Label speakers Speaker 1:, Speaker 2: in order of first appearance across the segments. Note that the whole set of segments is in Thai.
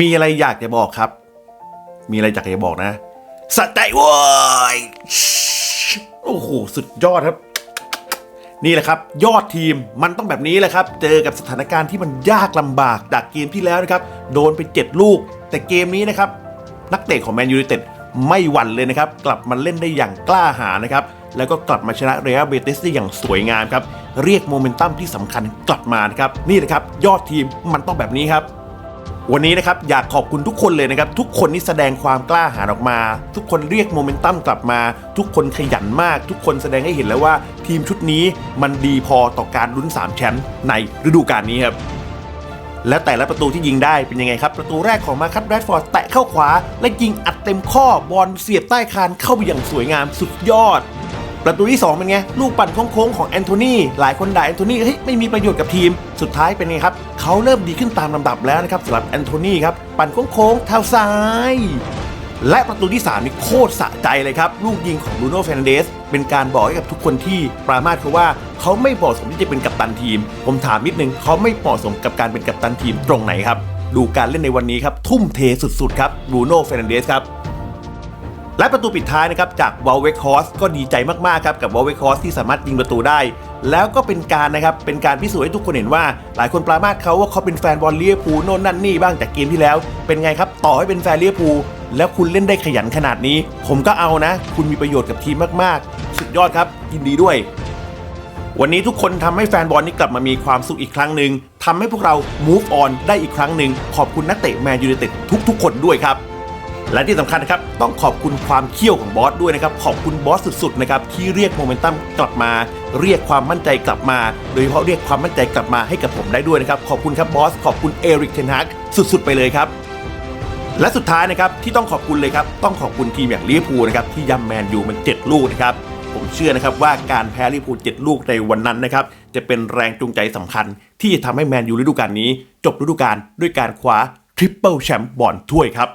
Speaker 1: มีอะไรอยากจะบอกครับ มีอะไรอยากจะบอกนะสะใจโว้ยโอ้โหสุดยอดครับ นี่แหละครับ ยอดทีมมันต้องแบบนี้แหละครับ เจอกับสถานการณ์ที่มันยากลำบากจากเกมที่แล้วนะครับ โดนไป7ลูก แต่เกมนี้นะครับ นักเตะของแมนยู i นเต็ดไม่หวั่นเลยนะครับ กลับมาเล่นได้อย่างกล้าหาญนะครับ แล้วก็กลับมาชนะเรอัลเบติสได้อย่างสวยงามครับ เรียกโมเมนตัมที่สำคัญกลับมานะครับ นี่แหละครับ ยอดทีมมันต้องแบบนี้ครับ วันนี้นะครับอยากขอบคุณทุกคนเลยนะครับ ทุกคนที่แสดงความกล้าหาญออกมา ทุกคนเรียกโมเมนตัมกลับมา ทุกคนขยันมาก ทุกคนแสดงให้เห็นแล้วว่า ทีมชุดนี้มันดีพอต่อการลุ้น 3 แชมป์ในฤดูกาลนี้ครับและแต่ละประตูที่ยิงได้เป็นยังไงครับ ประตูแรกของมาคัตแรดฟอร์ดแตะเข้าขวา และยิงอัดเต็มข้อบอลเสียบใต้คานเข้าไปอย่างสวยงามสุดยอด ประตูที่ 2 เป็นไง ลูกปั่นโค้งๆของแอนโทนีหลายคนด่าแอนโทนีเฮ้ยไม่มีประโยชน์กับทีม สุดท้ายเป็นไงครับเขาเริ่มดีขึ้นตามลำดับแล้วนะครับสำหรับแอนโทนีครับปั่นโค้งๆเท้าซ้ายและประตูที่ 3 นี่โคตรสะใจเลยครับ ลูกยิงของบรูโน่เฟนเดส เป็นการบอกให้กับทุกคนที่ปรามาสเขาว่าเขาไม่เหมาะสมที่จะเป็นกัปตันทีม ผมถามนิดนึงเขาไม่เหมาะสมกับการเป็นกัปตันทีมตรงไหนครับ ดูการเล่นในวันนี้ครับ ทุ่มเทสุดๆครับบรูโน่เฟนเดสครับ และประตูปิดท้ายนะครับจากวอลเวคฮอสก็ดีใจมากๆครับกับวอลเวคฮอสที่สามารถยิงประตูได้ แล้วก็เป็นการนะครับเป็นการพิสูจน์ให้ทุกคนเห็นว่า หลายคนปรามาสเขาว่าเขาเป็นแฟนบอลเลียพูโน่นนั่นนี่บ้างจากเกมที่แล้ว เป็นไงครับต่อให้เป็นแฟนเลียพูแล้วคุณเล่นได้ขยันขนาดนี้ ผมก็เอานะ คุณมีประโยชน์กับทีมมากๆ สุดยอดครับยินดีด้วย วันนี้ทุกคนทำให้แฟนบอลนี้กลับมามีความสุขอีกครั้งหนึ่งทำให้พวกเรา move on ได้อีกครั้งหนึ่งขอบคุณนักเตะแมนยูไนเต็ดทุกๆ คนด้วยครับ และที่สำคัญนะครับต้องขอบคุณความเขี้ยวของบอสด้วยนะครับขอบคุณบอสสุดๆนะครับที่เรียกโมเมนตัมกลับมา เรียกความมั่นใจกลับมา โดยเฉพาะเรียกความมั่นใจกลับมาให้กับผมได้ด้วยนะครับขอบคุณครับบอสขอบคุณเอริกเทนฮากสุดๆ ไปเลยครับและสุดท้ายนะครับที่ต้องขอบคุณเลยครับต้องขอบคุณทีมอย่างลิเวอร์พูลนะครับที่ย่ำแมนยูมัน7ลูกนะครับผมเชื่อนะครับว่าการแพ้ลิเวอร์พูล7ลูกในวันนั้นนะครับจะเป็นแรงจูงใจสำคัญ ที่จะทำให้แมนยูฤดูกาลนี้ จบฤดูกาลด้วยการคว้าทริปเปิลแชมป์บอลถ้วยครับ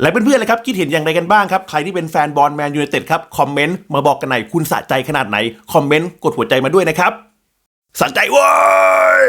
Speaker 1: และเพื่อนๆเลยครับคิดเห็นอย่างไรกันบ้างครับ ใครที่เป็นแฟนบอลแมนยูไนเต็ดครับ คอมเมนต์มาบอกกันหน่อยคุณสะใจขนาดไหน คอมเมนต์กดหัวใจมาด้วยนะครับสะใจว้ย